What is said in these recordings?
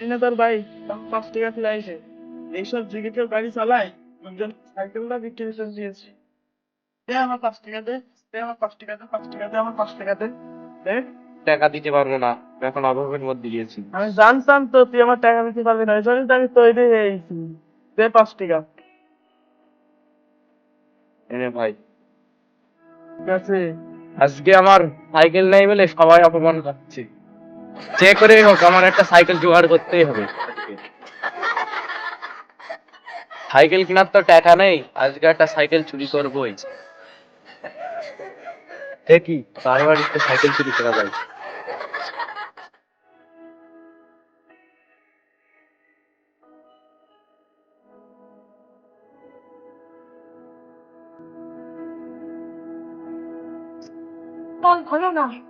তোর ভাই পাঁচ টাকা ফেলে আইসে এইসব যুগে কেউ গাড়ি চালায় একজন সাইকেলটা বিক্রি করে দিয়েছি। দে আমার পাঁচ টাকা দে দে আমার পাঁচ টাকা দে পাঁচ টাকা দে আমার পাঁচ টাকা দে। দে। টাকা দিতে পারব না এখন অভাবের মধ্যে দিয়েছি। আমি জানতাম তো তুই আমার টাকা দিতে পারবি না জন্যই তো আমি তৈরি হয়েছি দে পাঁচ টাকা। এনে ভাই। ঠিক আছে। আজকে আমার সাইকেল নাই বলে সবাই অপমান করছে। যে করে হোক, আমার একটা সাইকেল জোগাড় করতেই হবে। সাইকেল কেনার তো টাকা নেই, আজকে একটা সাইকেল চুরি করবোই। দেখি কার বাড়িতে সাইকেল চুরি করা যায়? না।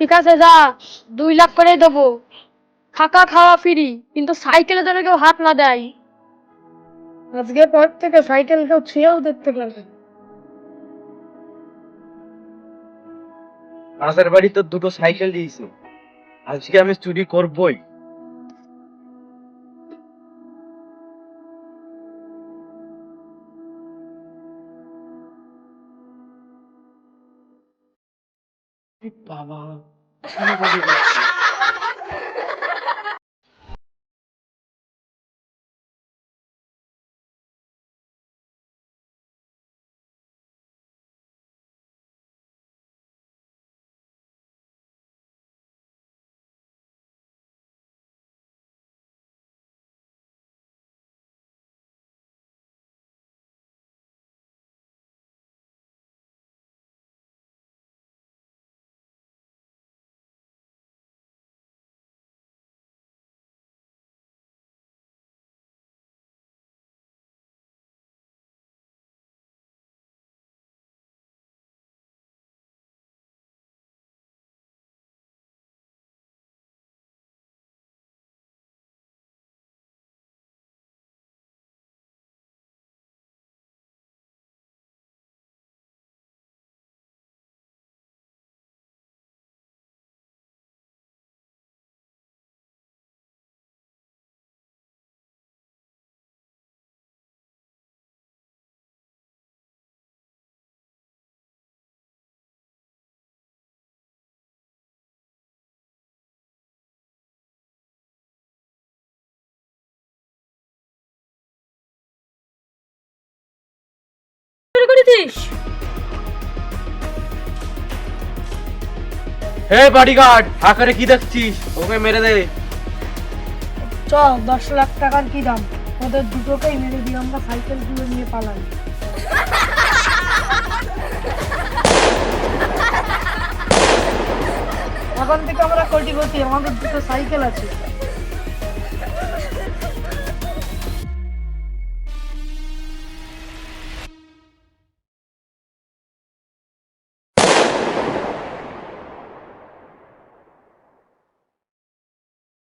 ঠিক আছে যা। দুই লাখ করে দেবো। থাকা খাওয়া ফিরি। কিন্তু সাইকেলে যেন কেউ হাত না দেয়। আজকে পর থেকে সাইকেল কেউ ছুঁয়েও দেখতে পারবে মাসের বাড়ি তো দুটো সাইকেল দিয়েছে। আজকে আমি চুরি করবই। বাবা চুরি করেছিস হে বডিগার্ড আকারে কি দেখছিস? ওকে মেরে দে। চ দশ লাখ টাকার কি দাম? ওদের দুটোকেই মেরে দিয়ে আমরা সাইকেলগুলো নিয়ে পালাই। এখন থেকে আমরা কোটিপতি আমাদের দুটো সাইকেল আছে।